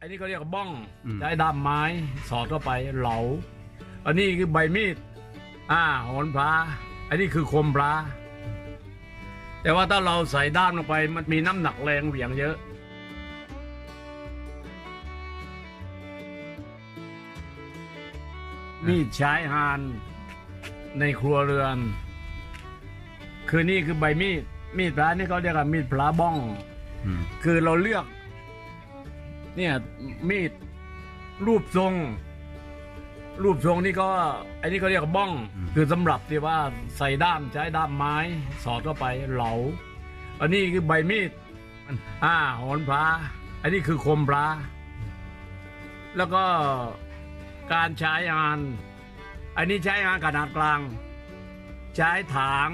อันนี้เขาเรียกว่าบ้องอืมใช้ด้ามไม้สอดเข้าไปเหลา อันนี้คือใบมีด อ่าโหนพระอันนี้คือคมพระแต่ว่าถ้าเราใส่ด้ามลงไป มันมีน้ำหนักแรงเหวี่ยงเยอะมีดใช้หานในครัวเรือน คือนี่คือใบมีด มีดพระนี่เขาเรียกว่ามีดพระบ้องอืมคือเราเลือก เนี่ยมีดรูปทรง รูปทรงนี่ก็ไอ้นี่เขาเรียกว่าบ้อง คือสำหรับที่ว่าใส่ด้ามใช้ด้ามไม้ สอดเข้าไปเหลา อันนี้คือใบมีดอ่าโหนพระอันนี้คือคมพระแล้วก็การใช้งาน อันนี้ใช้งานขนาดกลาง ใช้ถาง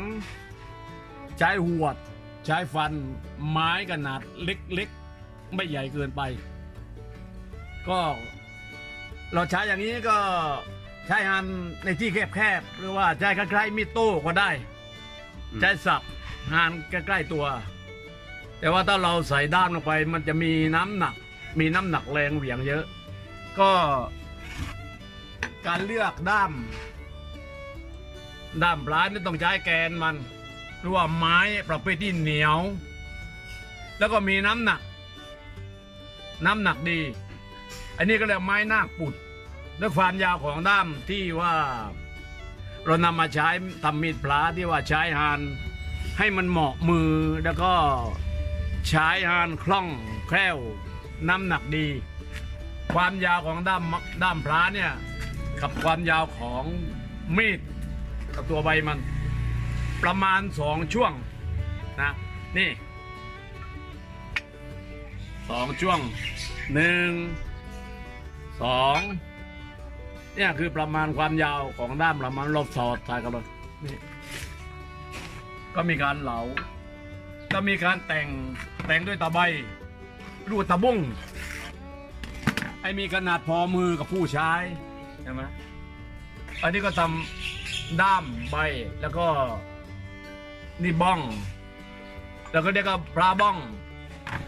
ใช้หวด ใช้ฟันไม้ขนาดเล็กๆ ไม่ใหญ่เกินไป ก็เราใช้อย่างนี้ก็ใช้งานในที่แคบๆหรือว่าใช้คล้ายๆมีดโต้ก็ได้ ใช้สับงานใกล้ๆตัว แต่ว่าถ้าเราใส่ด้ามลงไป มันจะมีน้ำหนัก มีน้ำหนักแรงเหวี่ยงเยอะ ก็ การเลือกด้ามด้ามปลายนี่ต้องใช้แกนมันหรือว่าไม้ประเภทที่เหนียว แล้วก็มีน้ำหนัก น้ำหนักดี อันนี้ก็เรียกไม้นาคปุดด้วยความยาวของด้ามที่ว่าเรานำมาใช้ทำมีดพลาที่ว่าใช้หานให้มันเหมาะมือแล้วก็ใช้หานคล่องแคล่วน้ำหนักดี ความยาวของด้ามด้ามพลาเนี่ยกับความยาวของมีดกับตัวใบมัน ประมาณสองช่วงนะนี่สองช่วงหนึ่ง สองเนี่ยคือประมาณความยาวของด้ามประมาณลบสอดถ่ายกันเลยนี่ก็มีการเหลา ก็มีการแต่งแต่งด้วยตะไบรูดตะบุ้งให้มีขนาดพอมือกับผู้ใช้ใช่ไหมอันนี้ก็ทำด้ามใบแล้วก็นี่บ้อง แล้วก็เรียกว่าพระบ้อง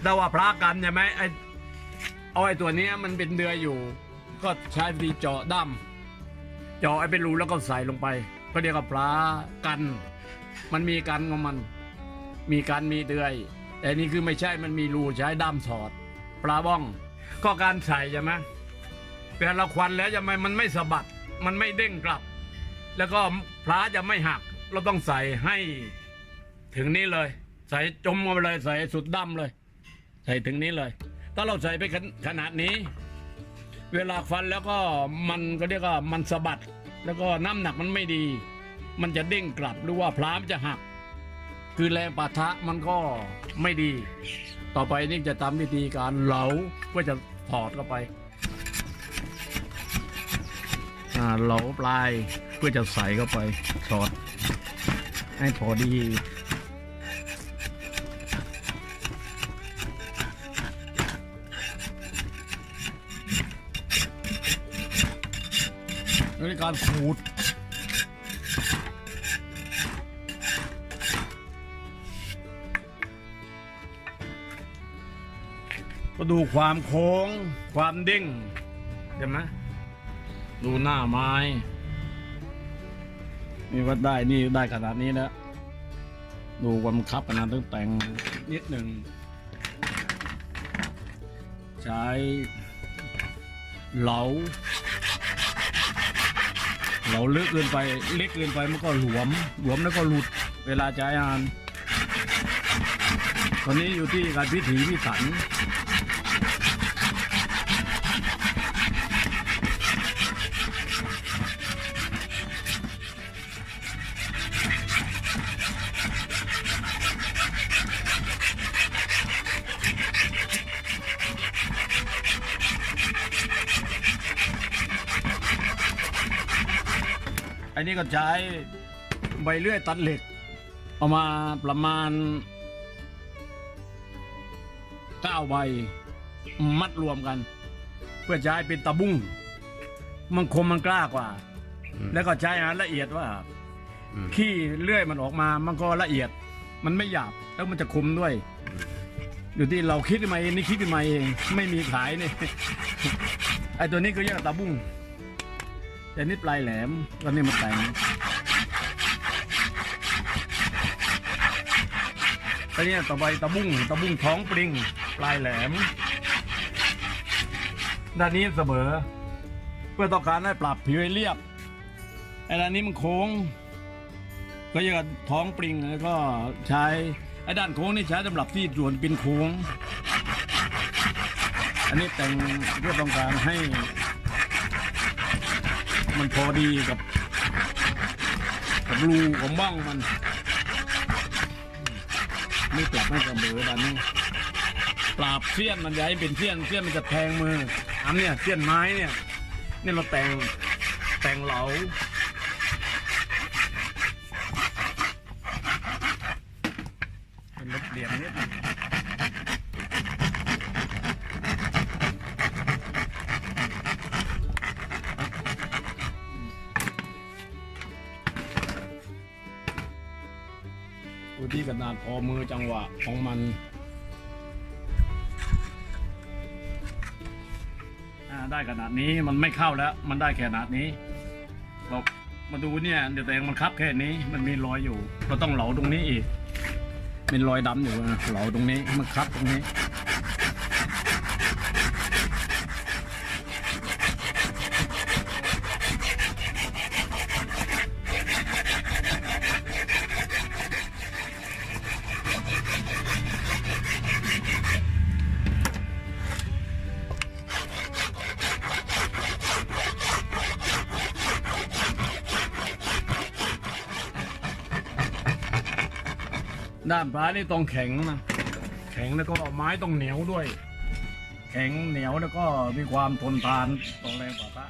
แต่ว่าพระกันใช่ไหมไอ้ เอาไอ้ตัวนี้มันเป็นเดือยอยู่ ก็ใช้วิธีเจาะด้ามเจาะไอ้เป็นรูแล้วก็ใส่ลงไป ก็เรียกว่าพระกัน มันมีกันของมัน มีกันมีเดือย แต่นี่คือไม่ใช่มันมีรูใช้ด้ามสอด ปลาบ้อง ก็การใส่ใช่ไหมเวลาเราควันแล้วจะไมมันไม่สะบัด มันไม่เด้งกลับ แล้วก็พระจะไม่หัก เราต้องใส่ให้ถึงนี้เลย ใส่จมลงไปเลย ใส่สุดดำเลย ใส่ถึงนี้เลย ถ้าเราใส่ไปขนขนาดนี้ เวลาฟันแล้วก็มันก็เรียกว่ามันสะบัด แล้วก็น้ำหนักมันไม่ดี มันจะเด้งกลับหรือว่าพร้ามจะหัก คือแรงปะทะมันก็ไม่ดี ต่อไปนี่จะทำวิธีการเหลาเพื่อจะถอดเข้าไปเหลาปลายเพื่อจะใส่เข้าไปสอดให้พอดี การขูดก็ดูความโค้ง ความเด้งใช่ไหมดูหน้าไม้นี่วัดได้นี่ได้ขนาดนี้แล้วดูความคับขนาดต้องแต่งนิดหนึ่ง ใช้เหลา เราเลือกเกินไปเล็กเกินไปมันก็หลวม หลวมแล้วก็หลุดเวลาใช้งาน ตอนนี้อยู่ที่การพิถีพิถัน อันนี้ก็ใช้ใบเลื่อยตัดเหล็กเอามาประมาณเก้าใบมัดรวมกัน เพื่อใช้เป็นตะบุ้งมันคมมันกล้ากว่าอืมแล้วก็ใช้งานละเอียดว่าอืมขี้เลื่อยมันออกมามันก็ละเอียด มันไม่หยาบแล้วมันจะคมด้วย อยู่ที่เราคิดขึ้นมาเองนี่คิดขึ้นมาเอง ไม่มีขายเนี่ยไอตัวนี้ก็เรียกว่าตาบุ้ง แต่นี่ปลายแหลมแล้วนี่มาแต่งอันนี้ต่อไปตะบุ้งตะบุ้งท้องปริง ปลายแหลม ด้านนี้เสมอ เพื่อต้องการให้ปรับผิวให้เรียบไอ้ด้านนี้มันโค้ง ก็ยังท้องปริงแล้วก็ใช้ไอ้ด้านโค้งนี่ใช้สำหรับที่ส่วนเป็นโค้ง อันนี้แต่งเพื่อต้องการให้ มันพอดีกับกับรูของบ้างมัน ไม่กลับให้เสมอด้านนี้ปราบเสี้ยนมันย้ายเป็นเสี้ยนเสี้ยนมันจะแทงมืออันเนี้ยเสี้ยนไม้เนี่ยนี่เราแต่งแต่งเหลา ดูที่ขนาดพอมือจังหวะของมันอ่าได้ขนาดนี้มันไม่เข้าแล้ว มันได้แค่ขนาดนี้เรามาดูเนี่ยเดี๋ยวแต่งมันคับแค่นี้มันมีรอยอยู่ เราต้องเหลาตรงนี้อีกเป็นรอยดำอยู่นะเหลาตรงนี้มันคับตรงนี้ ด้านฟ้านี่ต้องแข็งนะ แข็งแล้วก็ไม้ต้องเหนียวด้วย แข็งเหนียวแล้วก็มีความทนทานต่อแรงปะทะ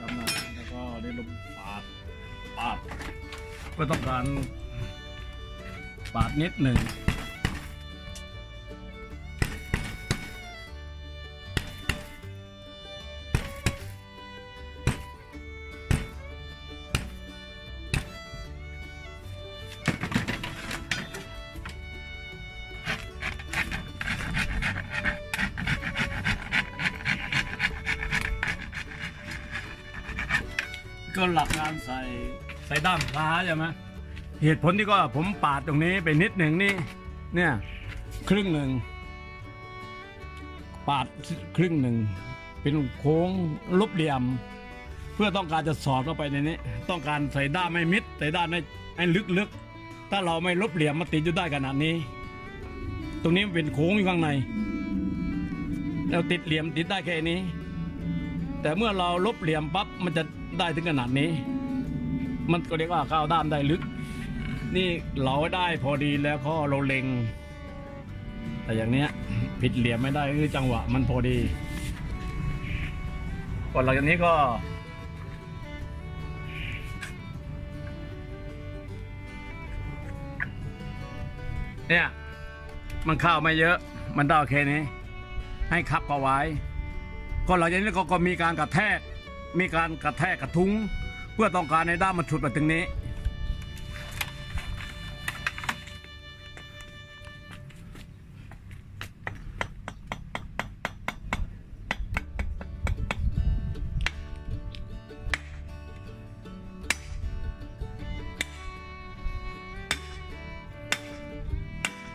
ทำนะแล้วก็ได้ลมปาดปาดเพื่อต้องการปาดนิดหนึ่ง หลักการใส่ใส่ด้ามพ้าใช่ไหมเหตุผลที่ก็ผมปาดตรงนี้ไปนิดหนึ่งนี่เนี่ยครึ่งหนึ่งปาดครึ่งหนึ่งเป็นโค้งลบเหลี่ยม เพื่อต้องการจะสอดเข้าไปในนี้ ต้องการใส่ด้ามไม่มิดใส่ด้ามให้ให้ลึกๆ ถ้าเราไม่ลบเหลี่ยมมาติดอยู่ได้ขนาดนี้ ตรงนี้มันเป็นโค้งอยู่ข้างในเราติดเหลี่ยมติดได้แค่นี้ แต่เมื่อเราลบเหลี่ยมปั๊บมันจะ ได้ถึงขนาดนี้ มันก็เรียกว่าก้าวด้ามได้ลึก นี่เราได้พอดีแล้วก็เราเล็ง แต่อย่างเนี้ยผิดเหลี่ยมไม่ได้คือจังหวะมันพอดีก่อนหลังจากนี้ก็เนี่ยมันข้าวไม่เยอะ มันได้แค่นี้ ให้คับก็ไว้ ก็หลังจากนี้ก็ก็มีการกระแทก มีการกระแทกกระทุ้ง เพื่อต้องการในด้ามมันฉุดมาถึงนี้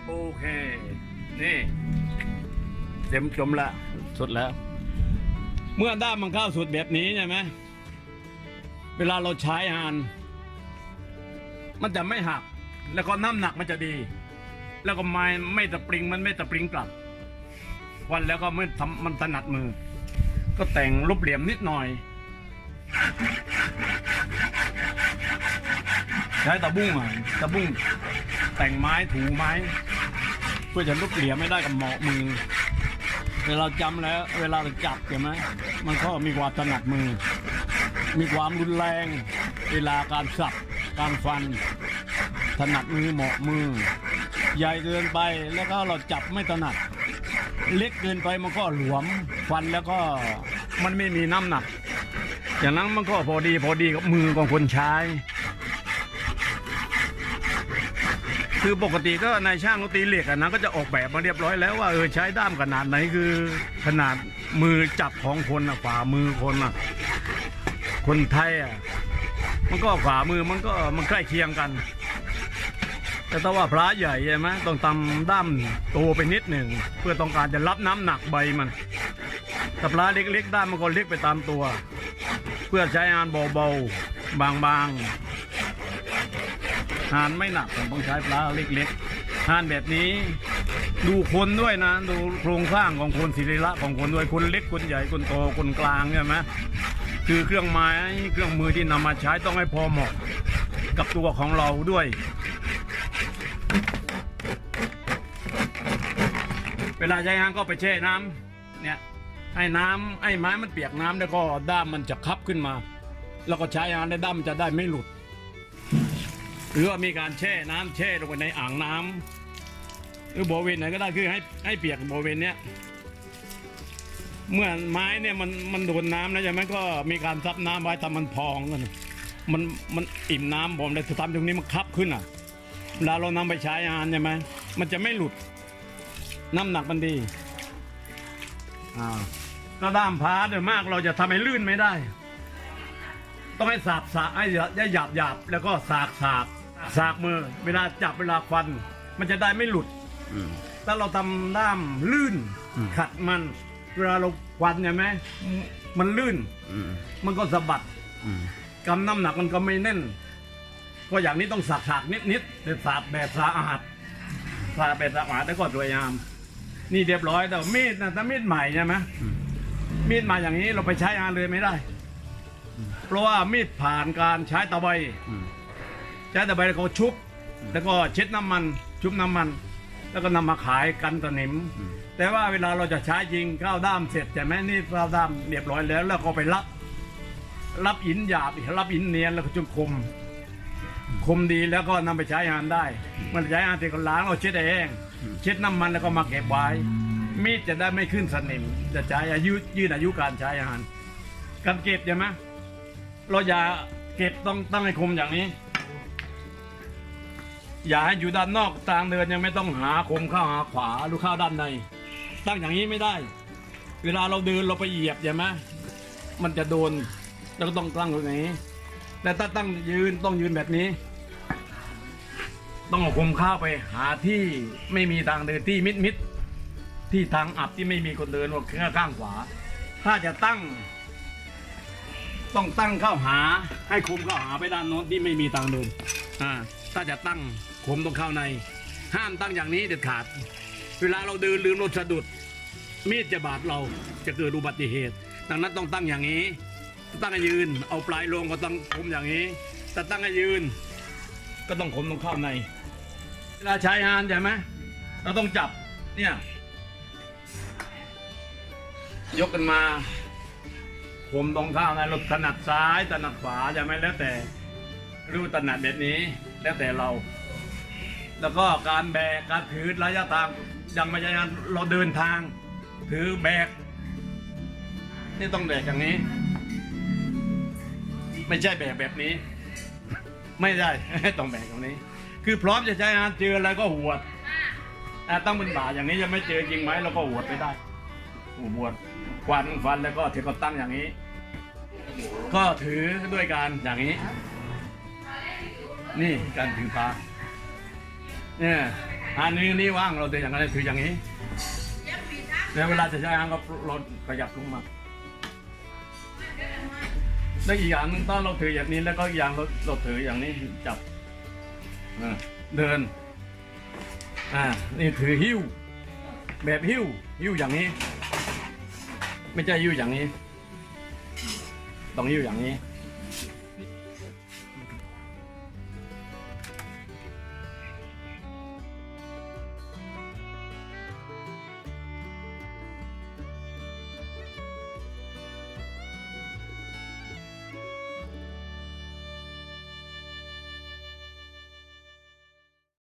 โอเค นี่เต็มจมละ สุดแล้ว มื่อด้ามมันเข้าสุดแบบนี้ใช่ไหมเวลาเราใช้งาน มันจะไม่หัก แล้วก็น้ำหนักมันจะดี แล้วก็ไม้ไม่ตะปริงมันไม่ตะปริงกลับ วันแล้วก็ไม่ทำมันถนัดมือ ก็แต่งรูปเหลี่ยมนิดหน่อย ใช้ตะบุ้งอะตะบุ้งแต่งไม้ถูไม้ เพื่อจะรูปเหลี่ยมไม่ได้กับเหมาะมือ เวลาจำแล้ว เวลาเราจับใช่ไหมมันก็มีความถนัดมือ มีความรุนแรง เวลาการสับการฟัน ถนัดมือเหมาะมือ ใหญ่เกินไปแล้วก็เราจับไม่ถนัด เล็กเกินไปมันก็หลวมฟันแล้วก็มันไม่มีน้ำหนัก อย่างนั้นมันก็พอดีพอดีกับมือของคนใช้ คือปกติก็ในช่างดนตรีเหล็กอะนะก็จะออกแบบมาเรียบร้อยแล้วว่าเออใช้ด้ามขนาดไหนคือขนาดมือจับของคนอะฝ่ามือคนอะคนไทยอะมันก็ฝ่ามือมันก็มันใกล้เคียงกัน แต่ถ้าว่าพระใหญ่ใช่ไหมต้องทำด้ามโตไปนิดหนึ่งเพื่อต้องการจะรับน้ำหนักใบมันแต่พระเล็กๆด้ามมันก็เล็กไปตามตัว เพื่อใช้งานเบาๆบางๆ หานไม่หนักผมต้องใช้ปลาเล็กๆหานแบบนี้ ดูคนด้วยนะ ดูโครงสร้างของคนศิริละของคนด้วยคนเล็กคนใหญ่คนโตคนกลางใช่ไหมคือเครื่องไม้เครื่องมือที่นำมาใช้ต้องให้พอเหมาะกับตัวของเราด้วย เวลาใช้งานก็ไปแช่น้ำเนี่ยให้น้ำให้ไม้มันเปียกน้ำแล้วก็ด้ามมันจะคับขึ้นมา แล้วก็ใช้งานได้ด้ามมันจะได้ไม่หลุด หรือว่ามีการแช่น้ำแช่ลงไปในอ่างน้ำหรือบริเวณไหนก็ได้คือให้ให้เปียกบริเวณเนี้ยเมื่อไม้เนี่ยมันมันโดนน้ำนะใช่ไหมก็มีการซับน้ำไว้ทำมันพองกันมันมันอิ่มน้ำผมเลยทำตรงนี้มันคับขึ้นอะเวลาเรานำไปใช้งานใช่ไหมมันจะไม่หลุด น้ำหนักมันดีอ่าก็ด้ามพาโดยมากเราจะทำให้ลื่นไม่ได้ ต้องให้สาบสาให้หยาบหยาบหยาบแล้วก็สากสาก สากมือ เวลาจับเวลาควัน มันจะได้ไม่หลุดอืมถ้าเราทำด้ามลื่นอืมขัดมัน เวลาเราควันใช่ไหมมันลื่นอืมมันก็สะบัดอืมกำน้ำหนักมันก็ไม่แน่นก็อย่างนี้ต้องสากสากนิดนิดๆแต่สากแบบสะอาดสากแบบสะอาดแล้วก็สวยงาม นี่เรียบร้อยแต่มีดนะถ้ามีดใหม่ใช่ไหมอืมมีดมาอย่างนี้เราไปใช้งานเลยไม่ได้ เพราะว่ามีดผ่านการใช้ตะไบอืม ใช้ตะไบแล้วก็ชุบ แล้วก็เช็ดน้ำมันชุบน้ำมัน แล้วก็นำมาขายกันสนิม แต่ว่าเวลาเราจะใช้จริงข้าวด้ามเสร็จใช่ไหมนี่ข้าวด้ามเรียบร้อยแล้ว แล้วก็ไปรับ รับอินหยาบรับอินเนียนแล้วก็จนคม คมดีแล้วก็นำไปใช้งานได้ มันใช้งานเสร็จก็ล้างเอาเช็ดให้แห้งเช็ดน้ำมันแล้วก็มาเก็บไว้ มีดจะได้ไม่ขึ้นสนิม จะใช้อายุยืดอายุการใช้งานการเก็บใช่ไหมเราอย่าเก็บต้องตั้งให้คมอย่างนี้ อย่าให้อยู่ด้านนอกทางเดินยังไม่ต้องหาคมเข้าหาขวาหรือเข้าวด้านใน ตั้งอย่างนี้ไม่ได้ เวลาเราเดินเราไปเหยียบใช่ไหมมันจะโดนเราก็ต้องตั้งตรงนี้แต่ถ้าตั้งยืนต้องยืนแบบนี้ ต้องเอาคมเข้าไปหาที่ไม่มีทางเดินที่มิดมิดที่ทางอับที่ไม่มีคนเดินว่าข้างข้างขวา ถ้าจะตั้ง ต้องตั้งเข้าหาให้คมเข้าหาไปด้านโน้นที่ไม่มีทางเดินอ่าถ้าจะตั้ง คมต้องเข้าใน ห้ามตั้งอย่างนี้เด็ดขาด เวลาเราเดินลืมรถสะดุด มีดจะบาดเราจะเกิดอุบัติเหตุ ดังนั้นต้องตั้งอย่างนี้ ตั้งให้ยืน เอาปลายลงก็ต้องคมอย่างนี้ แต่ตั้งให้ยืน ก็ต้องคมตรงเข้าใน เวลาใช้งานใช่ไหมเราต้องจับเนี่ยยกกันมาคมตรงข้าวในรถถนัดซ้ายถนัดขวาใช่ไหมแล้วแต่รู้ถนัดแบบนี้ แล้วแต่เรา แล้วก็การแบกการถือระยะทางยังไม่ใช่งานเราเดินทาง ถือแบกนี่ต้องแบกอย่างนี้ ไม่ใช่แบกแบบนี้ ไม่ได้ต้องแบกอย่างนี้ คือพร้อมจะใช้งานเจออะไรก็หวดแต่ต้องเป็นบ่าอย่างนี้ยังไม่เจอจริงไหมเราก็หวดไม่ได้หวดควันฟันแล้วก็ถือก็ตั้งอย่างนี้ ก็ถือด้วยการอย่างนี้ นี่การถือปลา เนี่ยอันนี้นี่ว่างเราถืออย่างไรถืออย่างนี้แล้วเวลาจะใช้งานก็เราขยับลงมาแล้วอีกอย่างหนึงตอนเราถืออย่างนี้แล้วก็อีกอย่างเราเราถืออย่างนี้จับอ่าเดิน อ่า นี่ถือหิ้ว แบบหิ้วหิ้วอย่างนี้ ไม่ใช่หิ้วอย่างนี้ ต้องหิ้วอย่างนี้